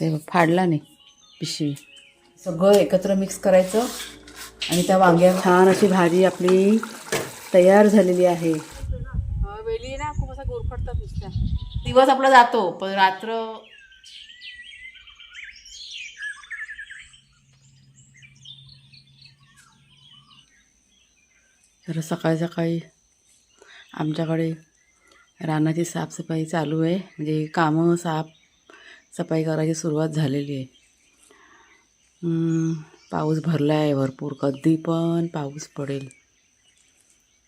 ते फाडला नाही पिशवी. सगळं एकत्र मिक्स करायचं आणि त्या वांग्या छान अशी भाजी आपली तयार झालेली आहे. वेली ना खूप असा गोरफटतात नुसत्या. दिवस आपला जातो पण रात्र तर सकाळी सकाळी आमच्याकडे रानाची साफसफाई चालू आहे. म्हणजे कामं साफ सफाई करायची सुरुवात झालेली आहे. पाऊस भरला आहे भरपूर. कधी पण पाऊस पडेल.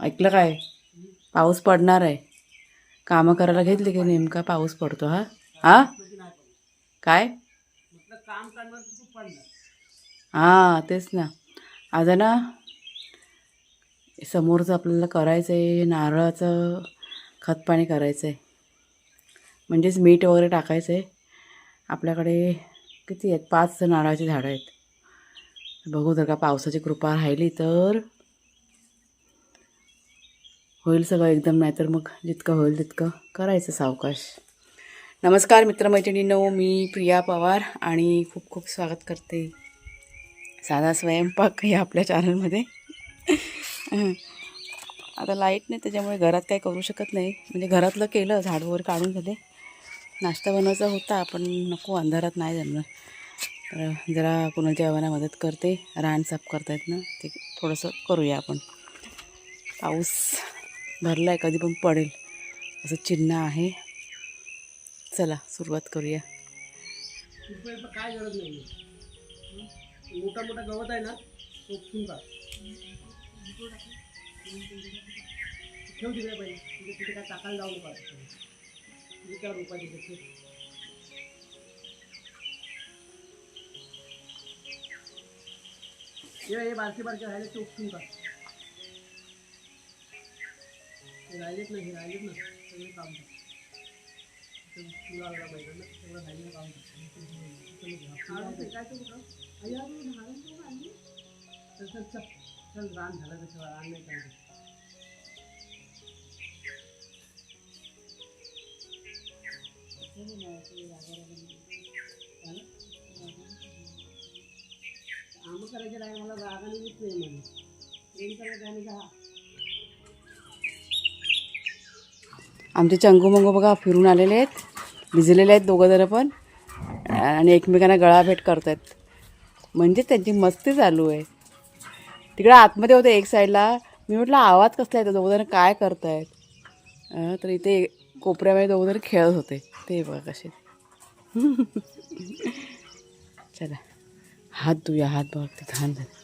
ऐकलं काय? पाऊस पडणार आहे. कामं करायला घेतली की नेमका पाऊस पडतो हा? हा? काय? हां तेच ना. आता ना समोरचं आपल्याला करायचं आहे नारळाचं खतपाणी करायचं आहे म्हणजेच मीठ वगैरे टाकायचं आहे आपल्याकडे किती आहेत? पाच नारळाची झाडं आहेत. बघू जर का पावसाची कृपा राहिली तर. होईल सगळं एकदम नाहीतर मग जितकं होईल तितकं करायचं सावकाश. नमस्कार मित्रमैत्रिणींनो मी प्रिया पवार आणि खूप खूप स्वागत करते. साधा स्वयंपाक या आपल्या चॅनलमध्ये आता लाइट नाही त्याच्यामुळे घरात काही करू शकत नाही. म्हणजे घरातलं केलं झाड वगैरे काढून झाले. नाश्ता बनवायचा होता पण नको अंधारात नाही जमणार. तर जरा कुणाच्या आव्हाना मदत करते. रान साफ करतायत ना ते थोडंसं करूया आपण. पाऊस भरला आहे कधी पण पडेल. असं चिन्ह आहे. चला सुरुवात करूया. काय गरज नाही मोठा मोठा गवत आहे ना तो ठेव तिकडे पाहिजे तिथे तिथे काय टाकायला जाऊ नका तिथे काय रुपये तिथे हे बारके बारके राहिले ते उपसून का हे राहिलेत ना हे राहिलेत ना सगळे काम कर. ते उपसून लागला पाहिजे ना राहिलेलं काम. काय तू? अय्या, तू आणली? चल चल रान झालं तसं रान नाही करायचं काम करायचे नाही मला रागाने मी नाही आहे प्रेम करायचं आणि का आमचे चंगू मंगू बघा फिरून आलेले आहेत. भिजलेले आहेत दोघं जण पण. आणि एकमेकांना गळाभेट करत आहेत म्हणजे त्यांची मस्ती चालू आहे. तिकडे आतमध्ये होते एक साईडला. मी म्हटलं आवाज कसला येतो दोघं जण काय करतायत? आहेत तर इथे कोपऱ्यामध्ये दोघं जण खेळत होते. ते बघा कसे चला. हात धुया हात बघ ते घाण झाले.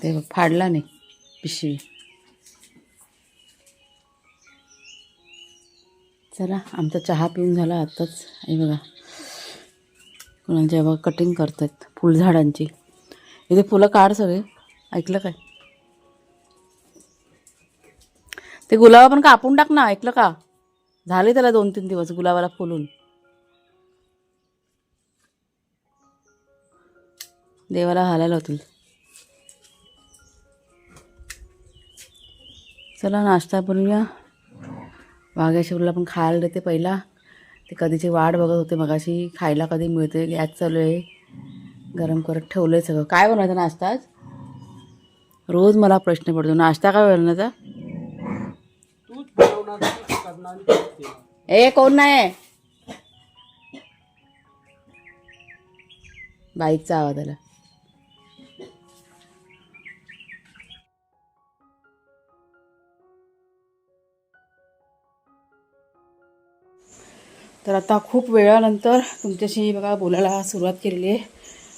ते बघ, फाडला नाही. पिशवी. चला आमचा चहा पिऊन झाला आत्ताच आई बघा. जेव्हा बघा कटिंग करतात फुलझाडांची. इथे फुलं काढ सगळे. ऐकलं काय? ते गुलाब पण कापून टाक ना ऐकलं का? झाले त्याला दोन तीन दिवस गुलाबाला फुलून. देवाला हालायला होतील. चला नाश्ता बनवूया वाघ्याशिवला पण खायला देते पहिला. ते कधीची वाट बघत होते मगाशी खायला कधी मिळते गॅस चालू आहे. गरम करत ठेवलं आहे सगळं. काय बनवायचं नाश्ता आज? रोज मला प्रश्न पडतो. नाश्ता काय बनवायचा ए कोण नाही बाईकचा आवाज आला. तर आता खूप वेळानंतर तुमच्याशी बघा बोलायला सुरुवात केलेली आहे.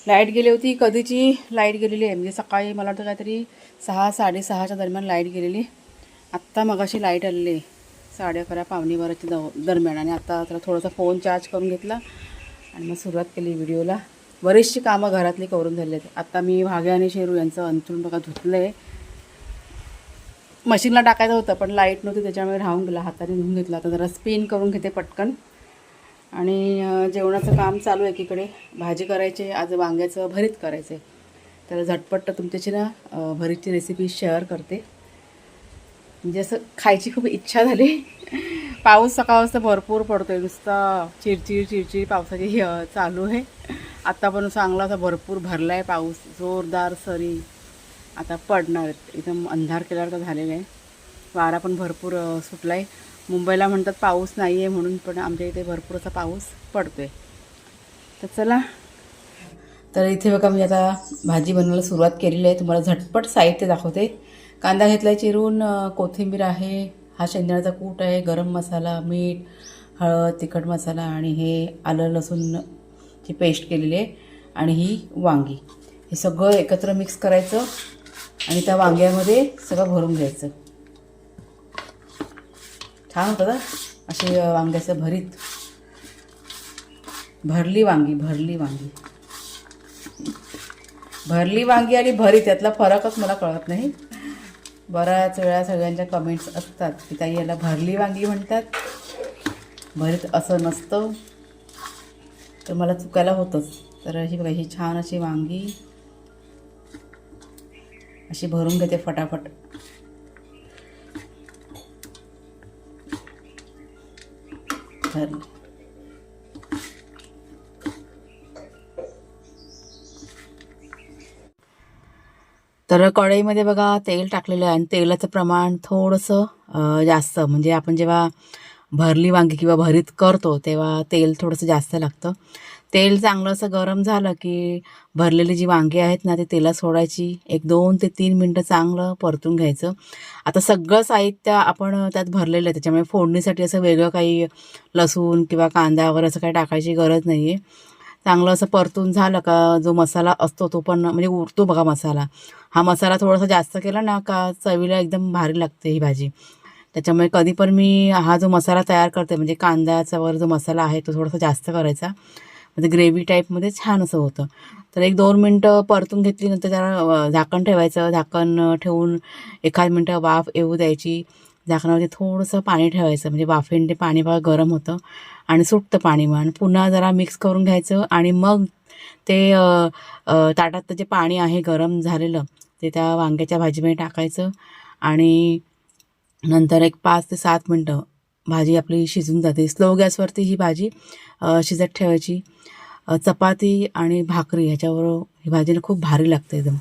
लाइट गेली होती कधीची लाइट गेलेली आहे? म्हणजे सकाळी मला वाटतं काहीतरी सहा साडेसहाच्या दरम्यान लाइट गेलेली. आत्ता मगाशी लाइट आलेली. आहे साडे अकरा पावणे बाराच्या दरम्यान. आणि आता तर थोडासा फोन चार्ज करून घेतला. आणि मग सुरुवात केली व्हिडिओला बरीचशी कामं घरातली करून झाली आहेत आत्ता मी भागे आणि शेरू यांचं अंथरून बघा धुतलं आहे मशीनला टाकायचं होतं पण लाइट नव्हती त्याच्यामुळे राहून गेला. हाताने धुवून घेतला. आता जरा स्पिन करून घेते पटकन. आणि जेवणाचं काम चालू आहे एकीकडे. भाजी करायची आज वांग्याचं भरीत करायचं आहे तर झटपट तुमच्याशी ना भरीतची रेसिपी शेअर करते. म्हणजे असं खायची खूप इच्छा झाली. पाऊस सकाळ वाजता भरपूर पडतो आहे नुसता चिरचिर चिरचिर पावसाची हे चालू आहे. आत्ता पण चांगला असा भरपूर भरला आहे पाऊस. जोरदार सरी आता पडणार. एकदम अंधार केल्यासारखं झालेलं आहे. वारा पण भरपूर सुटला आहे मुंबईला म्हणतात पाऊस नाही आहे म्हणून पण आमच्या इथे भरपूर असा पाऊस पडतो आहे तर चला. तर इथे बघा मी आता भाजी बनवायला सुरुवात केलेली आहे. तुम्हाला झटपट साहित्य दाखवते. कांदा घेतला आहे चिरून कोथिंबीर आहे हा शेंगदाण्याचा कूट आहे गरम मसाला मीठ हळद तिखट मसाला आणि हे आलं लसूणची पेस्ट केलेली आहे. आणि ही वांगी. हे सगळं एकत्र मिक्स करायचं आणि त्या वांग्यामध्ये सगळं भरून घ्यायचं. छान होतं ना असे वांग्याचं भरीत. भरली वांगी भरली वांगी. भरली वांगी आणि भरीत यातला फरकच मला कळत नाही. बऱ्याच वेळा सगळ्यांच्या कमेंट्स असतात की ताई याला भरली वांगी म्हणतात. भरीत असं नसतं. तर मला चुकायला होतंच. तर अशी बघा ही छान अशी वांगी. अशी भरून घेते फटाफट. भरली तर कढईमध्ये बघा तेल टाकलेलं आहे आणि तेलाचं प्रमाण थोडंसं जास्त. म्हणजे आपण जेव्हा भरली वांगी किंवा भरीत करतो तेव्हा तेल थोडंसं जास्त लागतं. तेल चांगलं असं गरम झालं की भरलेली जी वांगी आहेत ना ते तेलात सोडायची. एक दोन ते तीन मिनटं चांगलं परतून घ्यायचं. आता सगळं साहित्य आपण त्यात भरलेलं आहे. त्याच्यामुळे फोडणीसाठी असं वेगळं काही लसूण किंवा कांद्यावर असं काही टाकायची गरज नाही आहे चांगलं असं परतून झालं का जो मसाला असतो तो पण म्हणजे उरतो बघा मसाला. हा मसाला थोडासा जास्त केला ना का चवीला एकदम भारी लागते ही भाजी. त्याच्यामुळे कधी पण मी हा जो मसाला तयार करते म्हणजे कांद्याचा वर जो मसाला आहे तो थोडासा जास्त करायचा. म्हणजे ग्रेव्ही टाईपमध्ये छान असं होतं. तर एक दोन मिनटं परतून घेतली नंतर त्याला झाकण ठेवायचं. झाकण ठेवून एखाद मिनटं वाफ येऊ द्यायची. झाकणावरती थोडंसं पाणी ठेवायचं. म्हणजे वाफेन ते पाणी फार गरम होतं आणि सुटतं पाणी मग. पुन्हा जरा मिक्स करून घ्यायचं आणि मग ते अ, ताटात जे पाणी आहे गरम झालेलं ते त्या वांग्याच्या भाजीमध्ये टाकायचं आणि नंतर एक पाच ते सात मिनटं भाजी आपली शिजून जाते. स्लो गॅसवरती ही भाजी शिजत ठेवायची. चपाती आणि भाकरी ह्याच्यावर ही भाजीला खूप भारी लागते एकदम.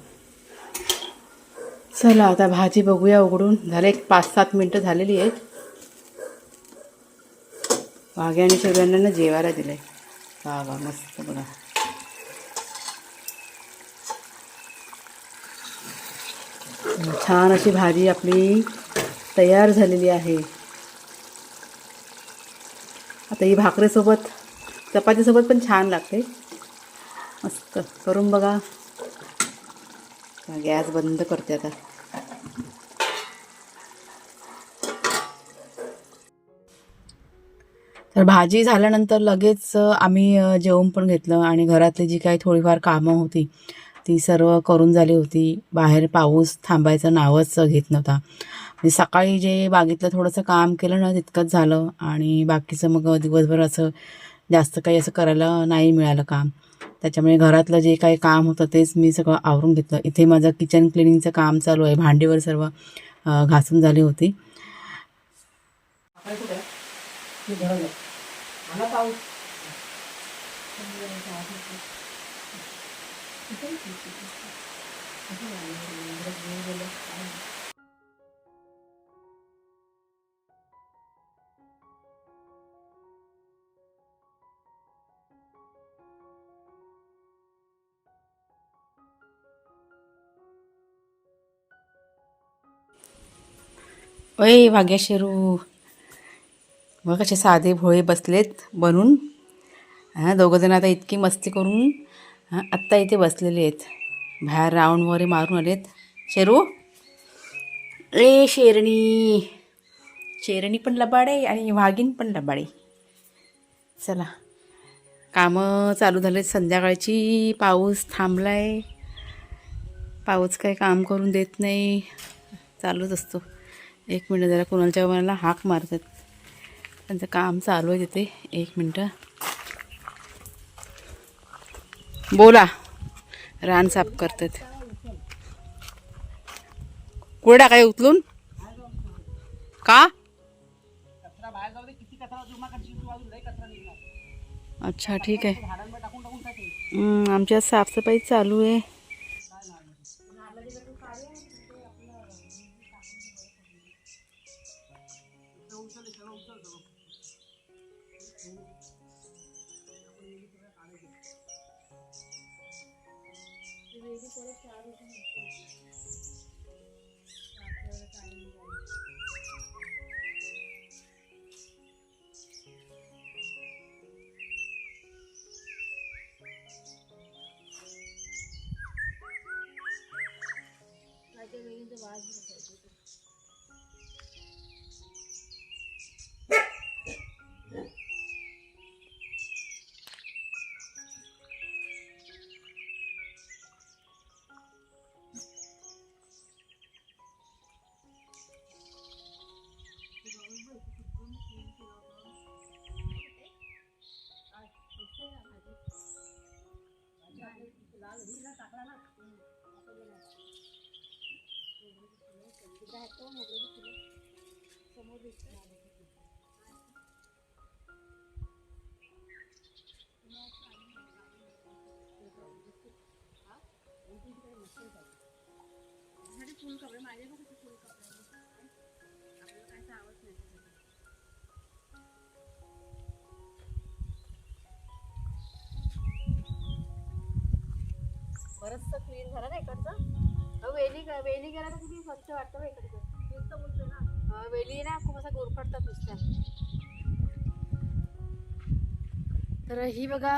चला आता भाजी बघूया उघडून. झाले एक पाच सात मिनटं झालेली आहेत. वाघ्याने सगळ्यांना ना जेवायला दिलंय. वा वा मस्त बघा. छान अशी भाजी आपली तयार झालेली आहे. आता ही भाकरीसोबत चपातीसोबत पण छान लागते. मस्त. करून बघा. गॅस बंद करते आता. तर भाजी झाल्यानंतर लगेच आम्ही जेवण पण घेतलं आणि घरातली जी काही थोडीफार कामं होती ती सर्व करून झाली होती. बाहेर पाऊस थांबायचं नावच घेत नव्हता. म्हणजे सकाळी जे बागेतलं थोडंसं काम केलं ना तितकंच झालं. आणि बाकीचं मग दिवसभर असं जास्त काही असं करायला नाही मिळालं काम. त्याच्यामुळे घरातलं जे काही काम होतं तेच मी सगळं आवरून घेतलं. इथे माझं किचन क्लिनिंगचं काम चालू आहे. भांडीवर सर्व घासून झाली होती. आला वाघ्या ओय शेरू. मग कसे साधे भोळे बसलेत बनून. हां दोघंजण आता इतकी मस्ती करून हां आत्ता इथे बसलेले आहेत. बाहेर राऊंड वगैरे मारून आलेत. शेरू? ए शेरणी. शेरणी पण लबाडे आणि वाघीण पण लबाडे चला. कामं चालू झालेत. संध्याकाळची पाऊस थांबलाय. पाऊस काही काम करून देत नाही. चालूच असतो. एक मिनटं जरा कुणालच्या मला हाक मारतात. त्यांचं काम चालू आहे तिथे. एक मिनटं. बोला. रान साफ करतात. कुठे टाकाय उचलून? का? अच्छा ठीक आहे. आमच्या साफसफाई चालू आहे. करशील तू चार लई कचरा निघणार क्लीन झालं ना इकडचं. वेली वेली गेला तर किती स्वच्छ वाटतं इकडचं. नुसतं बोलतो ना. वेली ना खूप असं गोरफडतात नुसत्या. तर ही बघा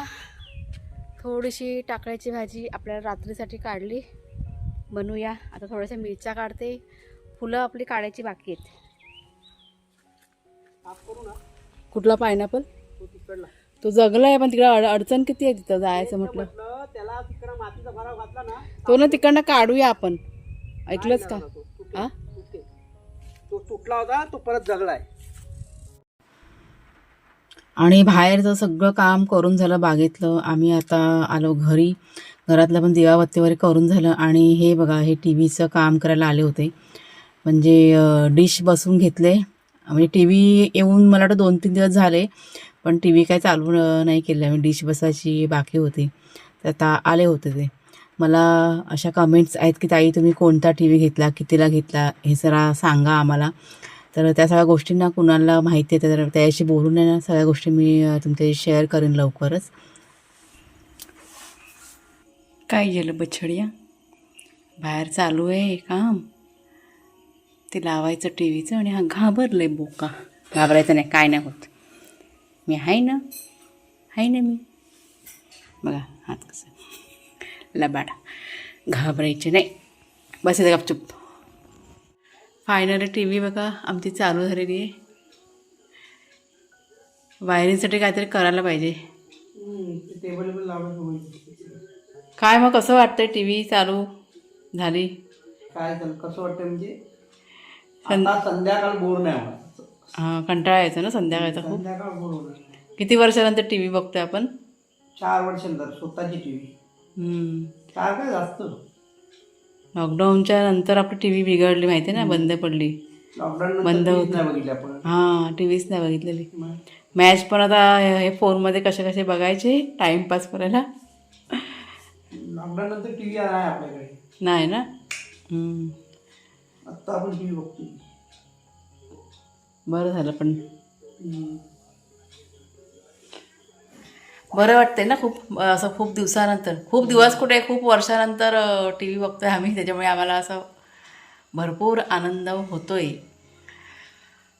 थोडीशी टाकळ्याची भाजी आपल्याला रात्रीसाठी काढली. बनवूया आता थोड्याशा मिरच्या काढते. फुलं आपली काढायची बाकी आहेत. साफ करू ना. कुठला पायनॅपल तो तिकडला. तो जगला आहे पण तिकडे अड अडचण किती आहे तिथं जायचं म्हटलं? त्याला तिकडं मातीचा भराव घातला ना. तो ना तिकडनं काढूया आपण. ऐकलंच का? लागला तो. तुटला होता तो परत जगलाय आणि बाहेरचं सगळं काम करून झालं बागेतलं आम्ही आता आलो घरी. घरातलं पण दिवाबत्ती वगैरे करून झालं आणि हे बघा हे टी व्हीचं काम करायला आले होते. म्हणजे डिश बसवून घेतले. म्हणजे टी व्ही येऊन मला वाटतं दोन तीन दिवस झाले पण टी व्ही काय चालू नाही केलं. आम्ही डिश बसायची बाकी होती. तर आता आले होते ते. मला अशा कमेंट्स आहेत की ताई तुम्ही कोणता टी व्ही घेतला? कितीला घेतला? हे जरा सांगा आम्हाला. तर त्या सगळ्या गोष्टींना कुणाला माहिती आहे तर त्याच्याशी बोलून आहे ना सगळ्या गोष्टी मी तुमच्याशी शेअर करेन लवकरच. काय गेलं बछडिया? बाहेर चालू आहे काम. ते लावायचं टी व्हीचं आणि हा घाबरले बोका. घाबरायचं नाही काय नाही होत. मी आहे ना आहे ना मी. बघा हात कसं लबाडा घाबरायचे नाही बस इथं गपचूप फायनली टी व्ही बघा आमची चालू झालेली आहे वायरिंगसाठी काहीतरी करायला पाहिजे काय मग कसं वाटतंय टी व्ही चालू झाली काय कसं वाटतं म्हणजे संध्याकाळ बोर नाही हां कंटाळा यायचा ना संध्याकाळचा खूप. किती वर्षानंतर टी व्ही बघतोय आपण चार वर्षांतर स्वतःची टीव्ही हम्म. काय जास्त लॉकडाऊनच्या नंतर आपली टी व्ही बिघडली माहिती आहे ना बंद पडली. लॉकडाऊन बंद होतं. नाही बघितलं आपण. हां टी व्हीच नाही बघितलेली. मॅच पण आता हे फोनमध्ये कसे कसे बघायचे? टाईमपास करायला. लॉकडाऊन नंतर टीव्ही आहे आपल्याकडे. नाही ना. आत्ता आपण टीव्ही बघतोय. बरं झालं पण. बरं वाटतंय ना खूप असं खूप दिवसानंतर. खूप दिवस कुठे खूप वर्षानंतर टी व्ही बघतोय आम्ही. त्याच्यामुळे आम्हाला असं भरपूर आनंद होतोय.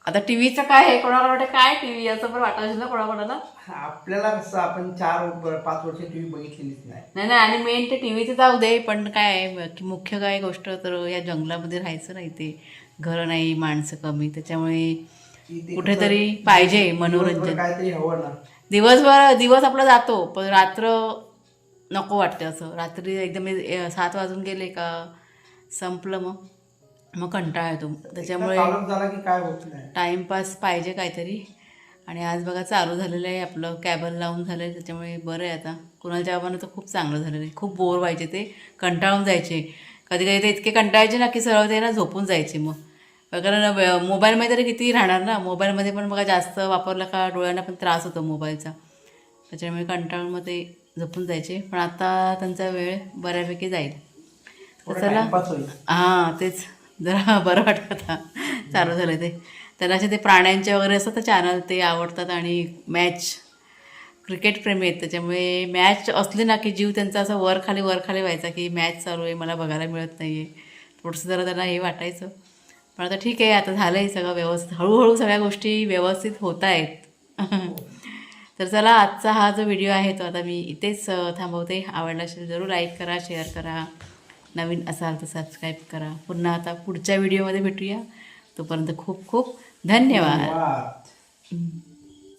आता टी व्हीचं काय आहे? कोणाला वाटतं काय टी व्ही असं पण वाटत असेल ना कोणाकोणाला? आपल्याला कसं आपण चार पाच वर्ष टीव्ही बघितलेलीच नाही. नाही नाही आणि मेन ते टी व्हीचं जाऊ दे पण काय आहे की मुख्य काय गोष्ट तर या जंगलामध्ये राहायचं नाही ते. घरं नाही माणसं कमी. त्याच्यामुळे की ते कुठेतरी पाहिजे दिवसभर मनोरंजन. काहीतरी हवं ना. दिवसभर दिवस आपला जातो पण रात्र नको वाटते असं. रात्री एकदम सात वाजून गेले का संपलं मग. मग कंटाळा येतो. त्याच्यामुळे टाईमपास पाहिजे काहीतरी. आणि आज बघा चालू झालेलं आहे आपलं कॅबल लावून झालं आहे त्याच्यामुळे बरं आहे आता. कुणाच्या बाबांना तर खूप चांगलं झालेलं आहे. खूप बोर व्हायचे ते कंटाळून जायचे. कधी कधी ते इतके कंटाळायचे ना की सरळ ते ना झोपून जायचे मग. कारण मोबाईलमध्ये तरी किती राहणार ना मोबाईलमध्ये पण बघा जास्त वापरलं का डोळ्यांना पण त्रास होतो मोबाईलचा. त्याच्यामुळे कंटाळून मग ते झोपून जायचे. पण आता त्यांचा वेळ बऱ्यापैकी जाईल. तर चला. हां तेच. जरा बरं वाटतं आता. चालू झालं ते. त्यांना असे ते प्राण्यांचे वगैरे असतात चॅनल ते आवडतात आणि मॅच क्रिकेट प्रेमी आहेत. त्याच्यामुळे मॅच असली ना की जीव त्यांचा असं वर खाली वर खाली व्हायचा की मॅच चालू आहे मला बघायला मिळत नाही आहे थोडंसं जरा त्यांना हे वाटायचं. पण आता ठीक आहे आता झालं आहे सगळं व्यवस्थित. हळूहळू सगळ्या गोष्टी व्यवस्थित होत आहेत. तर चला आजचा हा जो व्हिडिओ आहे तो आता मी इथेच थांबवते. आवडला असेल जरूर लाईक करा शेअर करा. नवीन असाल तर सबस्क्राईब करा. पुन्हा आता पुढच्या व्हिडिओमध्ये भेटूया. तोपर्यंत खूप खूप धन्यवाद.